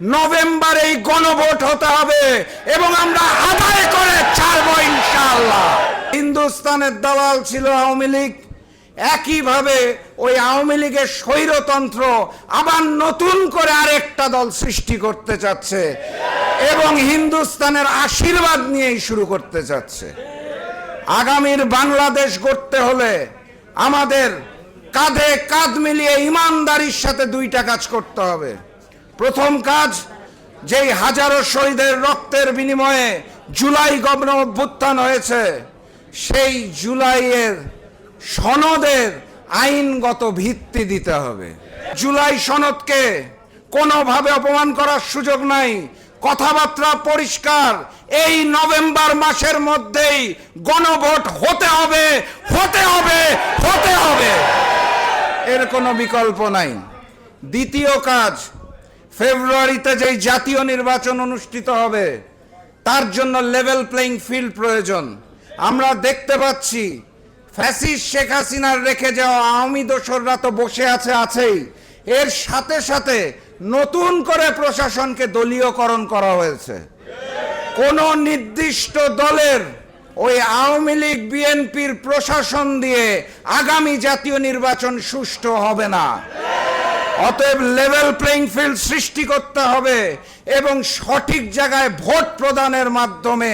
November এই গণভোট হতে হবে এবং আমরা আদায় করে ছাড়বো ইনশাআল্লাহ। হিন্দুস্তানের দালাল ছিল আওয়ামী লীগ। একইভাবে ওই আওয়ামী লীগের স্বৈরতন্ত্র আবার নতুন করে আরেকটা দল সৃষ্টি করতে চাচ্ছে এবং হিন্দুস্তানের আশীর্বাদ নিয়েই শুরু করতে চাচ্ছে। আগামীর বাংলাদেশ গড়তে হলে আমাদের কাঁধে কাঁধ মিলিয়ে ইমানদারির সাথে দুইটা কাজ করতে হবে। প্রথম কাজ, যেই হাজারো শহীদের রক্তের বিনিময়ে জুলাই গণ অভ্যুত্থান হয়েছে, সেই জুলাইয়ের সনদের আইনগত ভিত্তি দিতে হবে। জুলাই সনদকে কোনোভাবে অপমান করার সুযোগ নাই, কথাবার্তা পরিষ্কার, এই নভেম্বর মাসের মধ্যেই গণভোট হতে হবে হতে হবে হতে হবে। এর কোনো বিকল্প নাই। দ্বিতীয় কাজ ফেব্রুয়ারিতে যেই জাতীয় নির্বাচন অনুষ্ঠিত হবে, তার জন্য লেভেল প্লেইং ফিল্ড প্রয়োজন। আমরা দেখতে পাচ্ছি ফ্যাসিস শেখ হাসিনার রেখে যাওয়া আওয়ামী দোসররা তো বসে আছে আছেই। এর সাথে সাথে নতুন করে প্রশাসনকে দলীয়করণ করা হয়েছে। কোন নির্দিষ্ট দলের ওই আওয়ামী লীগ, বিএনপির প্রশাসন দিয়ে আগামী জাতীয় নির্বাচন সুষ্ঠু হবে না। অতএব লেভেল প্লেইং ফিল্ড সৃষ্টি করতে হবে এবং সঠিক জায়গায় ভোট প্রদানের মাধ্যমে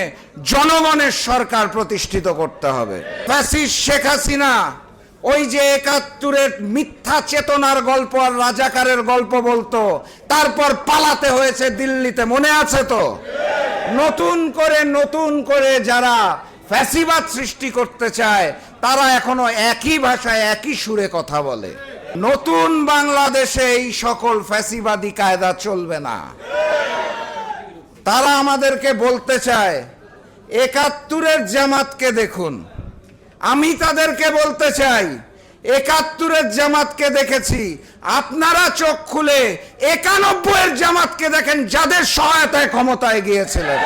জনগণের সরকার প্রতিষ্ঠিত করতে হবে। ফ্যাসিস শেখ হাসিনা ওই যে একাত্তরের মিথ্যা চেতনার গল্প আর রাজাকারের গল্প বলতো, তারপর পালাতে হয়েছে দিল্লিতে, মনে আছে তো? নতুন করে নতুন করে যারা ফ্যাসিবাদ সৃষ্টি করতে চায়, তারা এখনও একই ভাষায় একই সুরে কথা বলে। নতুন বাংলাদেশে এই সকল ফ্যাসিবাদী কায়দা চলবে না। তারা আমাদেরকে বলতে চায়, একাত্তরের জামাতকে দেখুন। আমি তাদেরকে বলতে চাই, একাত্তরের জামাতকে দেখেছি। আপনারা চোখ খুলে একানব্বইয়ের জামাতকে দেখেন যাদের সহায়তায় ক্ষমতায় গিয়েছিলেন।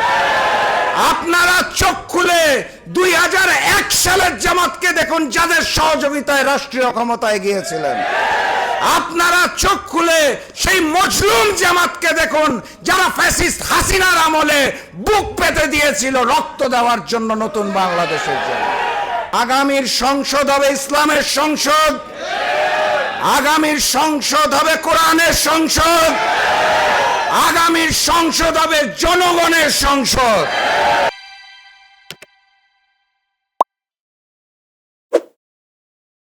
আপনারা চোখ খুলে দুই হাজার এক জামাতকে দেখুন, যাদের সহযোগিতায় রাষ্ট্রীয় ক্ষমতায় গিয়েছিলেন আপনারা চোখ খুলে সেই মজলুম জামাতকে দেখুন, যারা ফ্যাসিস্ট হাসিনার আমলে বুক পেতে দিয়েছিল রক্ত দেওয়ার জন্য নতুন বাংলাদেশের জন্য। আগামীর সংসদ হবে ইসলামের সংসদ। আগামীর সংসদ হবে কোরআনের সংসদ। আগামীর সংসদ হবে জনগণের সংসদ।